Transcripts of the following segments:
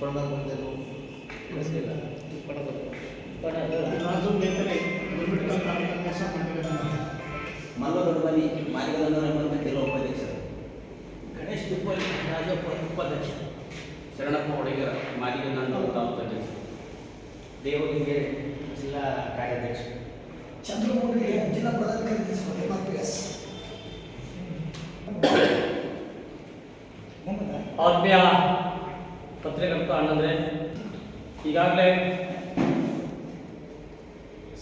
ಪಣ ಇಲ್ಲ ಪಣದಲ್ಲಿ ಪಣ ಮಲ್ಲ ದೊಡ್ಡಬಲಿ ಮಾಲಿಕದಂಡ ಎಂಬ ಜಿಲ್ಲಾ ಉಪಾಧ್ಯಕ್ಷರು. ಗಣೇಶ್ ತಿಪ್ಪಲ್ಲಿ ರಾಜಪ್ಪ ಉಪಾಧ್ಯಕ್ಷ. ಶರಣಪ್ಪ ಒಡೆಗರ ಮಾಲಿಗನಂದ ತಾಲೂಕು ಅಧ್ಯಕ್ಷ ದೇವಲಿಂಗೆ ಜಿಲ್ಲಾ ಕಾರ್ಯಾಧ್ಯಕ್ಷ. ಚಂದ್ರಮೌಳಿಗೆ ಜಿಲ್ಲಾ ಪ್ರಧಾನ ಕಾರ್ಯದರ್ಶಿ ಎಂಆರ್ಪಿಎಸ್ ಆತ್ಮೀಯ ಪತ್ರಿಕರ್ತ ಅಂದರೆ ಈಗಾಗಲೇ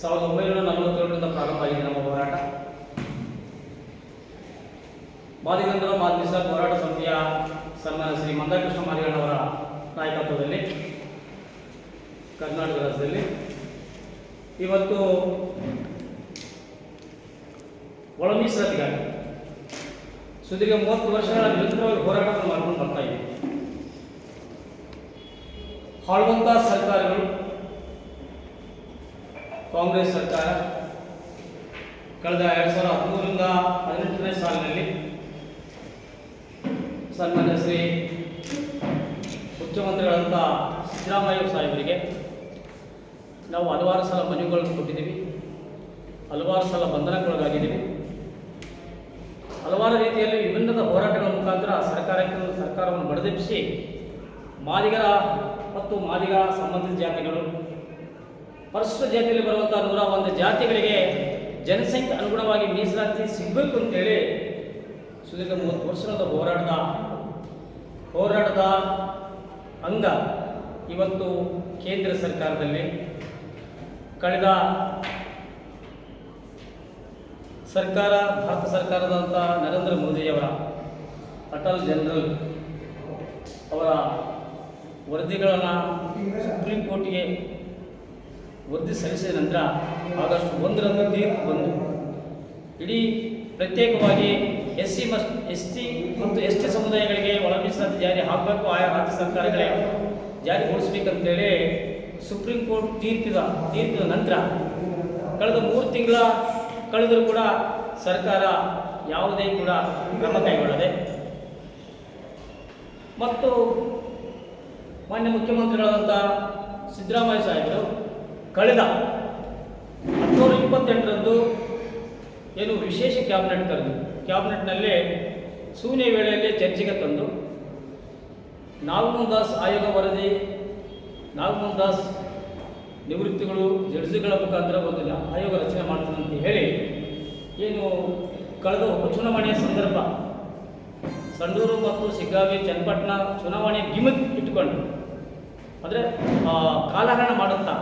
ಸಾವಿರದ ಒಂಬೈನೂರ ನಲವತ್ತೇಳರಿಂದ ಪ್ರಾರಂಭ ಆಗಿದೆ ನಮ್ಮ ಹೋರಾಟ. ಮಾದಿಗಂಧರ ಮಾದಿಸ ಹೋರಾಟ ಸಮಿತಿಯ ಸನ್ಮಾನ ಶ್ರೀ ಮಂದಾಕೃಷ್ಣ ಮಾದಿಗಣ್ಣವರ ನಾಯಕತ್ವದಲ್ಲಿ, ಕರ್ನಾಟಕ ರಾಜ್ಯದಲ್ಲಿ. ಇವತ್ತು ಒಳ ಮೀಸಲಾತಿಗಾಗಿ ಸುದೀರ್ಘ ಮೂವತ್ತು ವರ್ಷಗಳ ನಿರಂತರವಾಗಿ ಹೋರಾಟವನ್ನು ಮಾಡ್ಕೊಂಡು ಬರ್ತಾ ಇದ್ದೀವಿ. ಆಳುವಂಥ ಸರ್ಕಾರಗಳು, ಕಾಂಗ್ರೆಸ್ ಸರ್ಕಾರ ಕಳೆದ ಎರಡು ಸಾವಿರದ ಹದಿಮೂರರಿಂದ ಹದಿನೆಂಟನೇ ಸಾಲಿನಲ್ಲಿ ಸನ್ಮಾನ್ಯ ಶ್ರೀ ಮುಖ್ಯಮಂತ್ರಿಗಳಂಥ ಸಿದ್ದರಾಮಯ್ಯ ಸಾಹೇಬರಿಗೆ ನಾವು ಹಲವಾರು ಸಲ ಮನವಿಗಳನ್ನು ಕೊಟ್ಟಿದ್ದೀವಿ. ಹಲವಾರು ಸಲ ಬಂಧನಕ್ಕೊಳಗಾಗಿದ್ದೀವಿ. ಹಲವಾರು ರೀತಿಯಲ್ಲಿ ವಿಭಿನ್ನದ ಹೋರಾಟಗಳ ಮುಖಾಂತರ ಸರ್ಕಾರಕ್ಕೆ ಸರ್ಕಾರವನ್ನು ಬಡಿದೆಬ್ಬಿಸಿ ಮಾದಿಗರ ಮತ್ತು ಮಾದಿಗ ಸಂಬಂಧಿತ ಜಾತಿಗಳು. ಪರಿಶಿಷ್ಟ ಜಾತಿಯಲ್ಲಿ ಬರುವಂಥ ನೂರ ಒಂದು ಜಾತಿಗಳಿಗೆ ಜನಸಂಖ್ಯೆ ಅನುಗುಣವಾಗಿ ಮೀಸಲಾತಿ ಸಿಗಬೇಕು ಅಂತೇಳಿ ಸುದೀರ್ಘ ಮೂವತ್ತು ವರ್ಷದ ಹೋರಾಟದ ಹೋರಾಟದ ಅಂಗ ಇವತ್ತು ಕೇಂದ್ರ ಸರ್ಕಾರದಲ್ಲಿ. ಕಳೆದ ಸರ್ಕಾರ, ಭಾರತ ಸರ್ಕಾರದಂಥ ನರೇಂದ್ರ ಮೋದಿಯವರ, ಅಟಲ್ ಜನರಲ್ ಅವರ ವರದಿಗಳನ್ನು ಸುಪ್ರೀಂ ಕೋರ್ಟ್ಗೆ ವರದಿ ಸಲ್ಲಿಸಿದ ನಂತರ ಆಗಸ್ಟ್ ಒಂದರಂದು ತೀರ್ಪು ಬಂದು, ಇಡೀ ಪ್ರತ್ಯೇಕವಾಗಿ ಎಸ್ ಸಿ ಮಸ್ ಎಸ್ ಟಿ ಮತ್ತು ಎಸ್ ಟಿ ಸಮುದಾಯಗಳಿಗೆ ಒಳ ಮೀಸಲಾತಿ ಜಾರಿ ಹಾಕಬೇಕು, ಆಯಾ ರಾಜ್ಯ ಸರ್ಕಾರಗಳೇ ಜಾರಿಗೊಳಿಸಬೇಕಂತೇಳಿ ಸುಪ್ರೀಂ ಕೋರ್ಟ್ ತೀರ್ಪಿದ ತೀರ್ಪಿದ ನಂತರ ಕಳೆದ ಮೂರು ತಿಂಗಳ ಕಳೆದರೂ ಕೂಡ ಸರ್ಕಾರ ಯಾವುದೇ ಕೂಡ ಕ್ರಮ ಕೈಗೊಳ್ಳದೆ, ಮತ್ತು ಮಾನ್ಯ ಮುಖ್ಯಮಂತ್ರಿಗಳಾದಂಥ ಸಿದ್ದರಾಮಯ್ಯ ಸಾಹೇಬರು, ಕಳೆದ ಹದಿನೂರ ಇಪ್ಪತ್ತೆಂಟರಂದು ಏನು ವಿಶೇಷ ಕ್ಯಾಬಿನೆಟ್ ಕರೆದು, ಕ್ಯಾಬಿನೆಟ್ನಲ್ಲಿ ಶೂನ್ಯ ವೇಳೆಯಲ್ಲಿ ಚರ್ಚೆಗೆ ತಂದು ನಾಗಮೋಹನ್ ದಾಸ್ ಆಯೋಗ ವರದಿ ನಾಗಮೋಹನ್ ದಾಸ್ ನಿವೃತ್ತಿಗಳು ಜಡ್ಜಿಗಳ ಮುಖಾಂತರ ಒಂದು ಆಯೋಗ ರಚನೆ ಮಾಡ್ತದೆ ಅಂತ ಹೇಳಿ ಏನು ಕಳೆದ ಉಪಚುನಾವಣೆಯ ಸಂದರ್ಭ, ಸಂಡೂರು ಮತ್ತು ಸಿಗ್ಗಾವಿ, ಚನ್ನಪಟ್ಟಣ ಚುನಾವಣೆ ಗಿಮಿಕ್ ಇಟ್ಕೊಂಡು ಅಂದರೆ ಕಾಲಹರಣ ಮಾಡುತ್ತಾ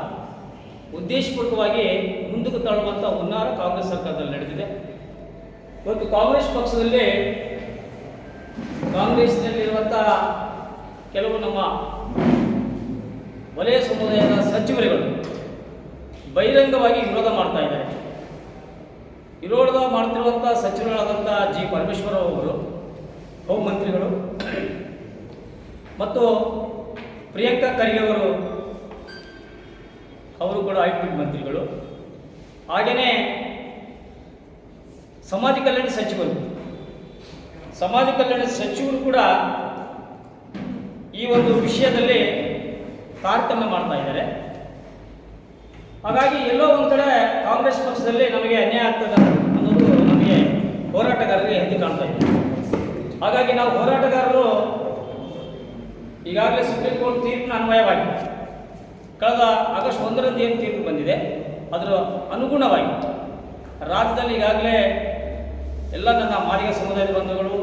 ಉದ್ದೇಶಪೂರ್ವಕವಾಗಿ ಮುಂದಕ್ಕೆ ತಳ್ಳುವಂಥ ಹುನ್ನಾರ ಕಾಂಗ್ರೆಸ್ ಸರ್ಕಾರದಲ್ಲಿ ನಡೆದಿದೆ. ಇವತ್ತು ಕಾಂಗ್ರೆಸ್ ಪಕ್ಷದಲ್ಲಿ ಕಾಂಗ್ರೆಸ್ನಲ್ಲಿರುವಂಥ ಕೆಲವು ನಮ್ಮ ವಲಯ ಸಮುದಾಯದ ಸಚಿವರುಗಳು ಬಹಿರಂಗವಾಗಿ ವಿರೋಧ ಮಾಡ್ತಾ ಇದ್ದಾರೆ. ವಿರೋಧ ಮಾಡ್ತಿರುವಂಥ ಸಚಿವರುಗಳಾದಂಥ ಜಿ ಪರಮೇಶ್ವರ ಅವರು ಹೋಮ್ ಮಂತ್ರಿಗಳು, ಮತ್ತು ಪ್ರಿಯಾಂಕಾ ಖರ್ಗೆ ಅವರು ಅವರು ಕೂಡ ಆಯುಕ್ತ ಮಂತ್ರಿಗಳು. ಹಾಗೆಯೇ ಸಮಾಜ ಕಲ್ಯಾಣ ಸಚಿವರು. ಸಮಾಜ ಕಲ್ಯಾಣ ಸಚಿವರು ಕೂಡ ಈ ಒಂದು ವಿಷಯದಲ್ಲಿ ತಾರತಮ್ಯ ಮಾಡ್ತಾ ಇದ್ದಾರೆ. ಹಾಗಾಗಿ ಎಲ್ಲೋ ಒಂದು ಕಡೆ ಕಾಂಗ್ರೆಸ್ ಪಕ್ಷದಲ್ಲಿ ನಮಗೆ ಅನ್ಯಾಯ ಆಗ್ತದೆ ಅನ್ನೋದು ನಮಗೆ ಹೋರಾಟಗಾರರಿಗೆ ಎದ್ದು ಕಾಣ್ತಾ ಇದೆ. ಹಾಗಾಗಿ ನಾವು ಹೋರಾಟಗಾರರು ಈಗಾಗಲೇ ಸುಪ್ರೀಂ ಕೋರ್ಟ್ ತೀರ್ಪಿನ ಅನ್ವಯವಾಗಿ ಕಳೆದ ಆಗಸ್ಟ್ ಒಂದರಂದು ಏನು ತೀರ್ಪು ಬಂದಿದೆ? ಅದರ ಅನುಗುಣವಾಗಿ ರಾಜ್ಯದಲ್ಲಿ ಈಗಾಗಲೇ ಎಲ್ಲ ನನ್ನ ಮಾದಿಗ ಸಮುದಾಯದ ಬಂಧುಗಳು,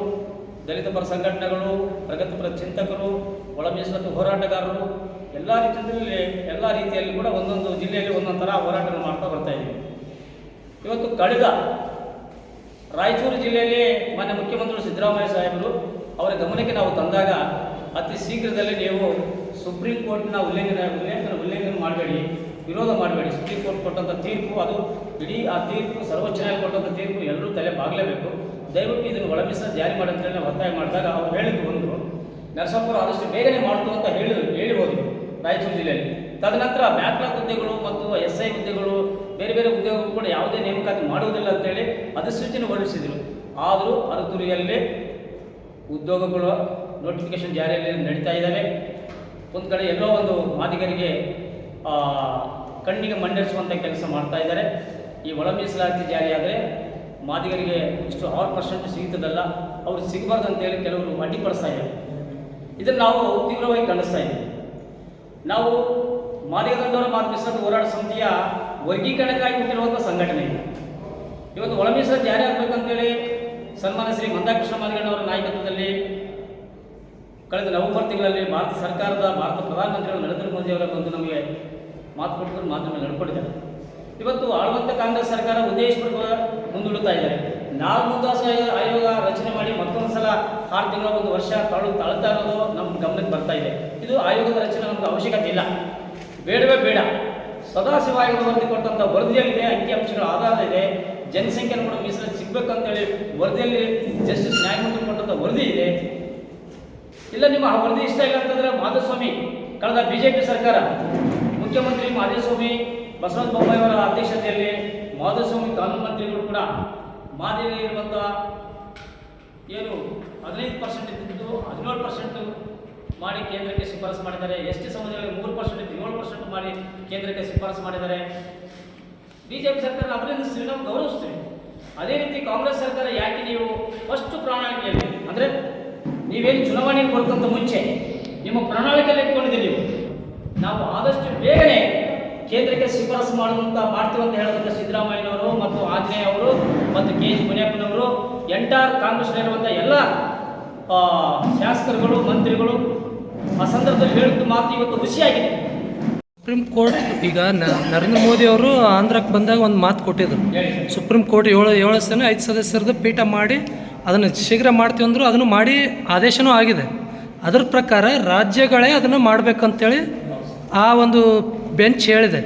ದಲಿತ ಪರ ಸಂಘಟನೆಗಳು ಪ್ರಗತಿಪರ ಚಿಂತಕರು ಒಳ ಹೋರಾಟಗಾರರು, ಎಲ್ಲ ರೀತಿಯಲ್ಲಿ ಎಲ್ಲ ರೀತಿಯಲ್ಲಿ ಕೂಡ ಒಂದೊಂದು ಜಿಲ್ಲೆಯಲ್ಲಿ ಒಂದೊಂದು ಥರ ಹೋರಾಟಗಳು ಮಾಡ್ತಾ ಬರ್ತಾ ಇದ್ದೀವಿ. ಇವತ್ತು ಕಳೆದ ರಾಯಚೂರು ಜಿಲ್ಲೆಯಲ್ಲಿ ಮಾನ್ಯ ಮುಖ್ಯಮಂತ್ರಿಗಳು ಸಿದ್ದರಾಮಯ್ಯ ಸಾಹೇಬರು ಅವರ ಗಮನಕ್ಕೆ ನಾವು ತಂದಾಗ ಅತಿ ಶೀಘ್ರದಲ್ಲಿ ನೀವು ಸುಪ್ರೀಂ ಕೋರ್ಟ್ನ ಉಲ್ಲಂಘನೆ ಉಲ್ಲೇಖನ ಉಲ್ಲಂಘನೆ ಮಾಡಬೇಡಿ, ವಿರೋಧ ಮಾಡಬೇಡಿ. ಸುಪ್ರೀಂ ಕೋರ್ಟ್ ಕೊಟ್ಟಂಥ ತೀರ್ಪು ಅದು ಇಡೀ ಆ ತೀರ್ಪು, ಸರ್ವೋಚ್ಚ ನ್ಯಾಯಾಲಯ ಕೊಟ್ಟಂಥ ತೀರ್ಪು ಎಲ್ಲರೂ ತಲೆ ಬಾಗಲೇಬೇಕು. ದಯವಿಟ್ಟು ಇದನ್ನು ಒಳಮಿಸ ಜಾರಿ ಮಾಡಿ ಅಂತೇಳಿ ನಾವು ಒತ್ತಾಯ ಮಾಡಿದಾಗ ಅವ್ರು ಹೇಳಿದ್ದು ಒಂದು. ನರಸಾಪುರ ಆದಷ್ಟು ಬೇಗನೆ ಮಾಡ್ತು ಅಂತ ಹೇಳಿ ಹೇಳಿ ರಾಯಚೂರು ಜಿಲ್ಲೆಯಲ್ಲಿ. ತದನಂತರ ಬ್ಯಾಕ್ಲಾಗ್ ಹುದ್ದೆಗಳು ಮತ್ತು ಎಸ್ ಐ ಹುದ್ದೆಗಳು, ಬೇರೆ ಬೇರೆ ಹುದ್ದೆಗಳು ಕೂಡ ಯಾವುದೇ ನೇಮಕಾತಿ ಮಾಡುವುದಿಲ್ಲ ಅಂತೇಳಿ ಅಧಿಸೂಚನೆ ಹೊರಡಿಸಿದರು. ಆದರೂ ಅರತುರಿಯಲ್ಲಿ ಉದ್ಯೋಗಗಳು ನೋಟಿಫಿಕೇಶನ್ ಜಾರಿಯಲ್ಲಿ ನಡೀತಾ ಇದ್ದಾವೆ. ಒಂದು ಕಡೆ ಎಲ್ಲೋ ಒಂದು ಮಾದಿಗರಿಗೆ ಕಣ್ಣಿಗೆ ಮಂಡಿಸುವಂಥ ಕೆಲಸ ಮಾಡ್ತಾ ಇದ್ದಾರೆ. ಈ ಒಳ ಮೀಸಲಾತಿ ಜಾರಿಯಾದರೆ ಮಾದಿಗರಿಗೆ ಇಷ್ಟು ಆರು ಪರ್ಸೆಂಟ್ ಸಿಗುತ್ತದಲ್ಲ, ಅವ್ರು ಸಿಗಬಾರ್ದು ಅಂತೇಳಿ ಕೆಲವರು ಅಡ್ಡಿಪಡಿಸ್ತಾ ಇದ್ದಾರೆ. ಇದನ್ನು ನಾವು ತೀವ್ರವಾಗಿ ಖಂಡಿಸ್ತಾ ಇದ್ದೀವಿ. ನಾವು ಮಾದಿಗದಂಡವರ ಮಾತು ಮೀಸಲಾತಿ ಹೋರಾಟ ಸಮಿತಿಯ ವರ್ಗೀಕರಣಕ್ಕಾಗಿ ಹುಟ್ಟಿರುವಂಥ ಸಂಘಟನೆ ಇದು. ಇವತ್ತು ಒಳ ಮೀಸಲಾತಿ ಜಾರಿ ಆಗಬೇಕಂತೇಳಿ ಸನ್ಮಾನ್ಯ ಶ್ರೀ ಮಂದಾಕೃಷ್ಣ ಮಾದಿಗಣ್ಣವರ ನಾಯಕತ್ವದಲ್ಲಿ ಕಳೆದ ನವೆಂಬರ್ ತಿಂಗಳಲ್ಲಿ ಭಾರತ ಸರ್ಕಾರದ ಭಾರತ ಪ್ರಧಾನಮಂತ್ರಿಗಳು ನರೇಂದ್ರ ಮೋದಿ ಅವರ ಬಂದು ನಮಗೆ ಮಾತು ಕೊಟ್ಟು ಮಾತು ಮೇಲೆ ನಡ್ಕೊಂಡಿದ್ದಾರೆ. ಇವತ್ತು ಆಳುವಂಥ ಕಾಂಗ್ರೆಸ್ ಸರ್ಕಾರ ಉದ್ದೇಶಪೂರ್ವಕ ಮುಂದೂಡುತ್ತಾ ಇದ್ದಾರೆ ನಾವು ಮುಂದಾಸ ಆಯೋಗ ರಚನೆ ಮಾಡಿ ಮತ್ತೊಂದು ಸಲ ಆರು ತಿಂಗಳ ಒಂದು ವರ್ಷ ತಳು ತಳ್ತಾ ಇರೋದು ನಮ್ಮ ಗಮನಕ್ಕೆ ಬರ್ತಾ ಇದೆ. ಇದು ಆಯೋಗದ ರಚನೆ ನಮ್ಗೆ ಅವಶ್ಯಕತೆ ಇಲ್ಲ. ಬೇಡವೇ ಬೇಡ. ಸದಾಶಿವ ಆಯೋಗ ವರದಿ ಕೊಟ್ಟಂಥ ವರದಿಯಲ್ಲಿದೆ ಅಂಕಿಅಂಶಗಳ ಆಧಾರ ಇದೆ. ಜನಸಂಖ್ಯೆ ಕೂಡ ಮೀಸಲಾತಿ ಸಿಗ್ಬೇಕಂತೇಳಿ ವರದಿಯಲ್ಲಿ ಜಸ್ಟಿಸ್ ನ್ಯಾಯಮೂರ್ತಿ ಕೊಟ್ಟಂಥ ವರದಿ ಇದೆ. ಇಲ್ಲ, ನಿಮ್ಮ ಆ ವರದಿ ಇಷ್ಟ ಇಲ್ಲ ಅಂತಂದ್ರೆ ಮಾಧುಸ್ವಾಮಿ, ಕಳೆದ ಬಿಜೆಪಿ ಸರ್ಕಾರ, ಮುಖ್ಯಮಂತ್ರಿ ಮಾಧುಸ್ವಾಮಿ, ಬಸವರಾಜ ಬೊಮ್ಮಾಯಿ ಅವರ ಅಧ್ಯಕ್ಷತೆಯಲ್ಲಿ ಮಾಧುಸ್ವಾಮಿ ಕಾನೂನು ಮಂತ್ರಿಗಳು ಕೂಡ ಮಾದರಿಯಲ್ಲಿರುವಂಥ ಏನು ಹದಿನೈದು ಪರ್ಸೆಂಟ್ ಇದ್ದಿದ್ದು ಹದಿನೇಳು ಪರ್ಸೆಂಟ್ ಮಾಡಿ ಕೇಂದ್ರಕ್ಕೆ ಶಿಫಾರಸು ಮಾಡಿದ್ದಾರೆ. ಎಸ್ ಟಿ ಸಮುದಾಯದಲ್ಲಿ ಮೂರು ಪರ್ಸೆಂಟ್ ಇದ್ದು ಏಳು ಪರ್ಸೆಂಟ್ ಮಾಡಿ ಕೇಂದ್ರಕ್ಕೆ ಶಿಫಾರಸು ಮಾಡಿದ್ದಾರೆ. ಬಿಜೆಪಿ ಸರ್ಕಾರ ಅಭಿನಂದಿಸ್ತೀವಿ ನಾವು ಗೌರವಿಸ್ತೀವಿ ಅದೇ ರೀತಿ ಕಾಂಗ್ರೆಸ್ ಸರ್ಕಾರ ಯಾಕೆ ನೀವು ಫಸ್ಟ್ ಪ್ರಣಾಳಿಕೆಯಲ್ಲಿ, ಅಂದರೆ ನೀವೇನು ಚುನಾವಣೆಗೆ ಕೊಡ್ತಂತ ಮುಂಚೆ ನಿಮ್ಮ ಪ್ರಣಾಳಿಕೆಯಲ್ಲಿ ಇಟ್ಕೊಂಡಿದ್ದೀರಿ ನೀವು? ನಾವು ಆದಷ್ಟು ಬೇಗನೆ ಕೇಂದ್ರಕ್ಕೆ ಶಿಫಾರಸು ಮಾಡುವಂತ ಮಾಡ್ತೀವಿ ಅಂತ ಹೇಳಿದಂಥ ಸಿದ್ದರಾಮಯ್ಯನವರು ಮತ್ತು ಆಗ್ನೇಯ ಅವರು ಮತ್ತು ಕೆ ಎಚ್ ಮುನಿಯಪ್ಪನವರು ಎಂಟಾರ್ ಕಾಂಗ್ರೆಸ್ನಲ್ಲಿರುವಂಥ ಎಲ್ಲ ಶಾಸಕರುಗಳು ಮಂತ್ರಿಗಳು ಆ ಸಂದರ್ಭದಲ್ಲಿ ಹೇಳಿದ ಮಾತು ಇವತ್ತು ಖುಷಿಯಾಗಿದೆ ಸುಪ್ರೀಂ ಕೋರ್ಟ್ ಈಗ ನರೇಂದ್ರ ಮೋದಿ ಅವರು ಆಂಧ್ರಕ್ಕೆ ಬಂದಾಗ ಒಂದು ಮಾತು ಕೊಟ್ಟಿದ್ರು. ಸುಪ್ರೀಂ ಕೋರ್ಟ್ ಏಳು ಏಳು ಸಲ ಐದು ಸದಸ್ಯರದ್ದು ಪೀಠ ಮಾಡಿ ಅದನ್ನು ಶೀಘ್ರ ಮಾಡ್ತೀವಿ ಅಂದರು ಅದನ್ನು ಮಾಡಿ ಆದೇಶನೂ ಆಗಿದೆ. ಅದ್ರ ಪ್ರಕಾರ ರಾಜ್ಯಗಳೇ ಅದನ್ನು ಮಾಡಬೇಕಂತೇಳಿ ಆ ಒಂದು ಬೆಂಚ್ ಹೇಳಿದೆ.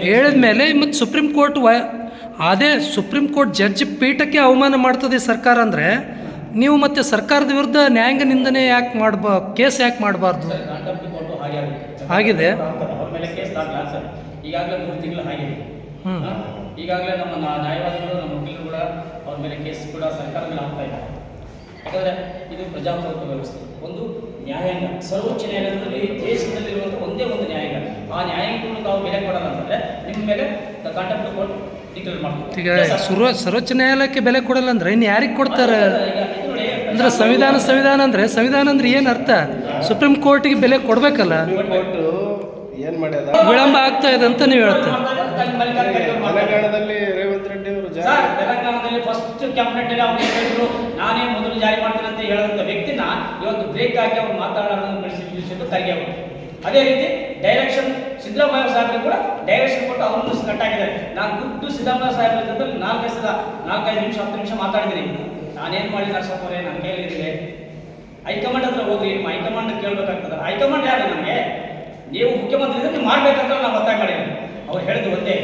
ಹೇಳಿದ ಮೇಲೆ ಮತ್ತು ಸುಪ್ರೀಂ ಕೋರ್ಟ್ ವ ಅದೇ ಸುಪ್ರೀಂ ಕೋರ್ಟ್ ಜಡ್ಜ್ ಪೀಠಕ್ಕೆ ಅವಮಾನ ಮಾಡ್ತದೆ ಸರ್ಕಾರ ಅಂದರೆ ನೀವು ಮತ್ತೆ ಸರ್ಕಾರದ ವಿರುದ್ಧ ನ್ಯಾಯಾಂಗ ನಿಂದನೆ ಯಾಕೆ ಮಾಡಬ ಕೇಸ್ ಯಾಕೆ ಮಾಡಬಾರ್ದು? ಆಗಿದೆ. ಈಗಾಗಲೇ ಮೂರು ತಿಂಗಳು ಆಗಿದೆ? ಈಗಾಗಲೇ ನಮ್ಮ ನ್ಯಾಯವಾದಿಗಳು ನಮ್ಮ ವಕೀಲರು ಕೂಡ ಅವ್ರ ಮೇಲೆ ಕೇಸ್ ಕೂಡ ಸರ್ಕಾರ ಮೇಲೆ ಆಗ್ತಾ ಇದ್ದಾರೆ. ಯಾಕಂದರೆ ಇದು ಪ್ರಜಾಪ್ರಭುತ್ವ ವ್ಯವಸ್ಥೆ. ಒಂದು ನ್ಯಾಯಾಂಗ ಸರ್ವೋಚ್ಚ ನ್ಯಾಯಾಲಯದಲ್ಲಿ ದೇಶದಲ್ಲಿರುವಂಥ ಒಂದೇ ಒಂದು ನ್ಯಾಯಾಂಗ. ಆ ನ್ಯಾಯಾಂಗವನ್ನು ತಾವು ಬೆಲೆ ಕೊಡಲ್ಲ ಅಂತಂದ್ರೆ ನಿಮ್ಮ ಮೇಲೆ ಕಾಂಟೆಂಪ್ಟ್ ಕೋರ್ಟ್ ಡಿಕ್ಲೇರ್ ಮಾಡ್ತಾರೆ ಈಗ ಸರ್ವ ಸರ್ವೋಚ್ಚ ನ್ಯಾಯಾಲಯಕ್ಕೆ ಬೆಲೆ ಕೊಡಲ್ಲ ಅಂದ್ರೆ ಇನ್ನು ಯಾರಿಗೆ ಕೊಡ್ತಾರೆ? ಇದು ಅಂದ್ರೆ ಸಂವಿಧಾನ ಸಂವಿಧಾನ ಅಂದ್ರೆ ಸಂವಿಧಾನ ಅಂದ್ರೆ ಏನು ಅರ್ಥ? ಸುಪ್ರೀಂ ಕೋರ್ಟಿಗೆ ಬೆಲೆ ಕೊಡಬೇಕಲ್ಲ? ಏನು ವಿಳಂಬ ಆಗ್ತಾ ಇದೆ ಅಂತ ನೀವು ಹೇಳ್ತೀರಿ. ಅವ್ರು ತೆಲಂಗಾಣದಲ್ಲಿ ರೇವಂತ್ ರೆಡ್ಡಿ ಅವರು ಸರ್ ತೆಲಂಗಾಣದಲ್ಲಿ ಫಸ್ಟ್ ಕ್ಯಾಬಿನೆಟ್ ಅಲ್ಲಿ ಅವ್ರು ಹೇಳಿದ್ರು? ನಾನೇ ಮೊದಲು ಜಾರಿ ಮಾಡ್ತೀನಿ ಅಂತ ಹೇಳುವಂತ ವ್ಯಕ್ತಿನ ಇವತ್ತು ಬ್ರೇಕ್ ಹಾಕಿ ಅವ್ರು ಮಾತಾಡೋದನ್ನು ಬೆಳೆಸಿದ್ದು ಅವರು. ಅದೇ ರೀತಿ ಡೈರೆಕ್ಷನ್ ಸಿದ್ದರಾಮಯ್ಯ ಸಾಹೇಬ್ ಕೂಡ ಡೈರೆಕ್ಷನ್ ಕೊಟ್ಟು ಅವ್ರನ್ನು ಆಗಿದ್ದಾರೆ. ನಾನು ಖುದ್ದು ಸಿದ್ದರಾಮಯ್ಯ ಸಾಹೇಬ್ರ ಜೊತೆ ನಾಲ್ಕೈದು ಸಲ ನಾಲ್ಕೈದು ನಿಮಿಷ ಹತ್ತು ನಿಮಿಷ ಮಾತಾಡಿದ್ದೀನಿ. ನಾನೇನು ಮಾಡಿ ನರ್ಸಪ್ಪವ್ರೆ ನನ್ನ ಕೈಲಿದೆ ಹೈಕಮಾಂಡ್ ಹತ್ರ ಹೋಗ್ರಿ ನಿಮ್ಮ ಹೈಕಮಾಂಡ್ ಕೇಳಬೇಕಾಗ್ತದೆ ಹೈಕಮಾಂಡ್ ಯಾರು ನಮಗೆ? ನೀವು ಮುಖ್ಯಮಂತ್ರಿ ಇದ್ರೆ ನೀವು ಮಾಡ್ಬೇಕಂತ ನಾವು ಒತ್ತಾಯ ಅವ್ರು ಹೇಳಿದ್ರು ಒಂದೇ.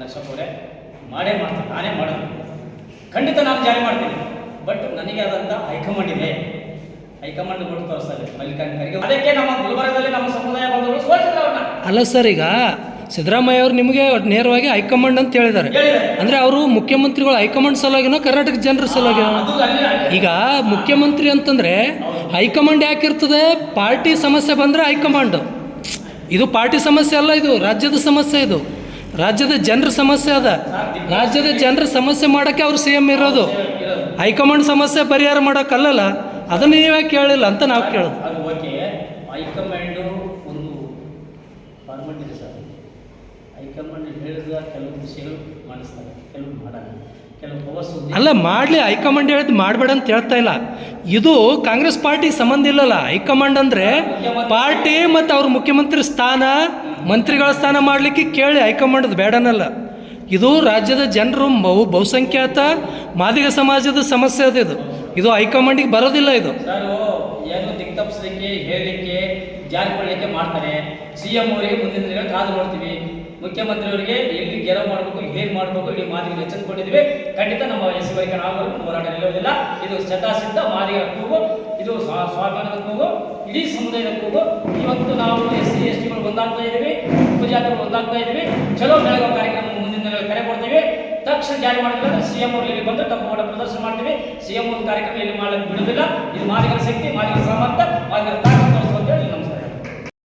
ನರಸಪ್ಪವ್ರೆ ಮಾಡೇ ಮಾಡ್ತೀನಿ ನಾನೇ ಮಾಡೋದು. ಖಂಡಿತ ನಾನು ಜಾರಿ ಮಾಡ್ತೀನಿ. ಬಟ್ ನನಗೆ ಆದಂಥ ಹೈಕಮಾಂಡ್ ಇದೆ. ಹೈಕಮಾಂಡ್ ಕೊಟ್ಟು ತೋರಿಸ್ತಾರೆ ಮಲ್ಲಿಕಾರ್ಜುನ ಅದಕ್ಕೆ ನಮ್ಮ ಗುಲ್ಬರ್ಗದಲ್ಲಿ ನಮ್ಮ ಸಮುದಾಯ ಬಂದವರು ಸೋಲ್ಸಿದ್ರು ಅವ್ರನ್ನ. ಅಲ್ಲ ಸರ್ ಈಗ ಸಿದ್ದರಾಮಯ್ಯ ಅವರು ನಿಮಗೆ ನೇರವಾಗಿ ಹೈಕಮಾಂಡ್ ಅಂತ ಹೇಳಿದ್ದಾರೆ. ಅಂದ್ರೆ ಅವರು ಮುಖ್ಯಮಂತ್ರಿಗಳು ಹೈಕಮಾಂಡ್ ಸಲುವಾಗಿನೋ ಕರ್ನಾಟಕ ಜನರ ಸಲುವಾಗಿನೋ? ಈಗ ಮುಖ್ಯಮಂತ್ರಿ ಅಂತಂದ್ರೆ ಹೈಕಮಾಂಡ್ ಯಾಕಿರ್ತದೆ? ಪಾರ್ಟಿ ಸಮಸ್ಯೆ ಬಂದ್ರೆ ಹೈಕಮಾಂಡ್. ಇದು ಪಾರ್ಟಿ ಸಮಸ್ಯೆ ಅಲ್ಲ ಇದು, ರಾಜ್ಯದ ಸಮಸ್ಯೆ ಇದು. ರಾಜ್ಯದ ಜನರ ಸಮಸ್ಯೆ ಅದ. ರಾಜ್ಯದ ಜನರ ಸಮಸ್ಯೆ ಮಾಡೋಕ್ಕೆ ಅವ್ರು ಸಿ ಎಂ ಇರೋದು. ಹೈಕಮಾಂಡ್ ಸಮಸ್ಯೆ ಪರಿಹಾರ ಮಾಡೋಕ್ಕಲ್ಲಲ್ಲ ಅದನ್ನು ನೀವೇ ಕೇಳಿಲ್ಲ ಅಂತ ನಾವು ಕೇಳೋದು. ಒಂದು ಇದೆ ಸರ್. ಹೈಕಮಾಂಡ್ ಹೇಳಿದ ಕೆಲವು ವಿಷಯಗಳು ಮಾಡಿಸ್ತಾರೆ, ಕೆಲವು ಮಾಡಲ್ಲ. ಅಲ್ಲ ಮಾಡಲಿ ಹೈಕಮಾಂಡ್ ಹೇಳಿದ್ ಮಾಡಬೇಡ ಅಂತ ಹೇಳ್ತಾ ಇಲ್ಲ. ಇದು ಕಾಂಗ್ರೆಸ್ ಪಾರ್ಟಿಗೆ ಸಂಬಂಧ ಇಲ್ಲಲ್ಲ. ಹೈಕಮಾಂಡ್ ಅಂದರೆ ಪಾರ್ಟಿ ಮತ್ತು ಅವ್ರ ಮುಖ್ಯಮಂತ್ರಿ ಸ್ಥಾನ ಮಂತ್ರಿಗಳ ಸ್ಥಾನ ಮಾಡಲಿಕ್ಕೆ ಕೇಳಿ ಹೈಕಮಾಂಡ್ ಬೇಡನಲ್ಲ. ಇದು ರಾಜ್ಯದ ಜನರು ಬಹು ಬಹುಸಂಖ್ಯಾತ ಮಾದಿಗ ಸಮಾಜದ ಸಮಸ್ಯೆ ಅದು ಇದು. ಇದು ಹೈಕಮಾಂಡಿಗೆ ಬರೋದಿಲ್ಲ ಇದು. ಏನು ಹೇಳಲಿಕ್ಕೆ ಜಾರಿಕೊಳ್ಳಲಿಕ್ಕೆ ಮಾಡ್ತಾರೆ. ಸಿ ಎಂ ಅವರಿಗೆ ಮುಂದಿನ ದಿನಗಳು ಕಾದು ನೋಡ್ತೀವಿ. ಮುಖ್ಯಮಂತ್ರಿಯವರಿಗೆ ಎಲ್ಲಿ ಗೆಲುವು ಮಾಡಬೇಕು, ಏನ್ ಮಾಡಬೇಕು ಇಲ್ಲಿ ಮಾದಿಗೆ ಎಚ್ಚರಿಕೊಂಡಿದ್ವಿ ಖಂಡಿತ ನಮ್ಮ ಎಸ್ ವೈ ನಾಗರಿಕ ಹೋರಾಟ ನಿಲ್ಲುವುದಿಲ್ಲ ಇದು ಶತಾಸಿದ್ಧ ಮಾದಿಗರ ಕೂಗು, ಇದು ಸ್ವಾ- ಸ್ವಾಭಿಮಾನದ ಕೂಗು, ಇಡೀ ಸಮುದಾಯದ ಕೂಗು. ಇವತ್ತು ನಾವು ಎಸ್ ಸಿ, ಎಸ್ ಟಿಗಳು ಒಂದಾಗ್ತಾ ಇದ್ದೀವಿ, ಉಪಜಾತಿಗಳು ಒಂದಾಗ್ತಾ ಇದ್ದೀವಿ. ಚಲೋ ಬೆಳಗಾವಿ ಕಾರ್ಯಕ್ರಮ ಮುಂದಿನ ಕರೆ ಕೊಡ್ತೀವಿ. ತಕ್ಷಣ ಜಾರಿ ಮಾಡಿದ್ರೆ ಸಿ ಎಂ ಅವರು ಇಲ್ಲಿ ಬಂದು ತಮ್ಮ ಹೋರಾಟ ಪ್ರದರ್ಶನ ಮಾಡ್ತೀವಿ. ಸಿ ಎಂ ಕಾರ್ಯಕ್ರಮ ಇಲ್ಲಿ ಮಾಡಲು ಬಿಡುವುದಿಲ್ಲ. ಇದು ಮಾದಿಗರ ಶಕ್ತಿ, ಮಾದಿಗರ ಸಾಮರ್ಥ್ಯ, ಮಾದಿಗರ ತಾಕತ್ತು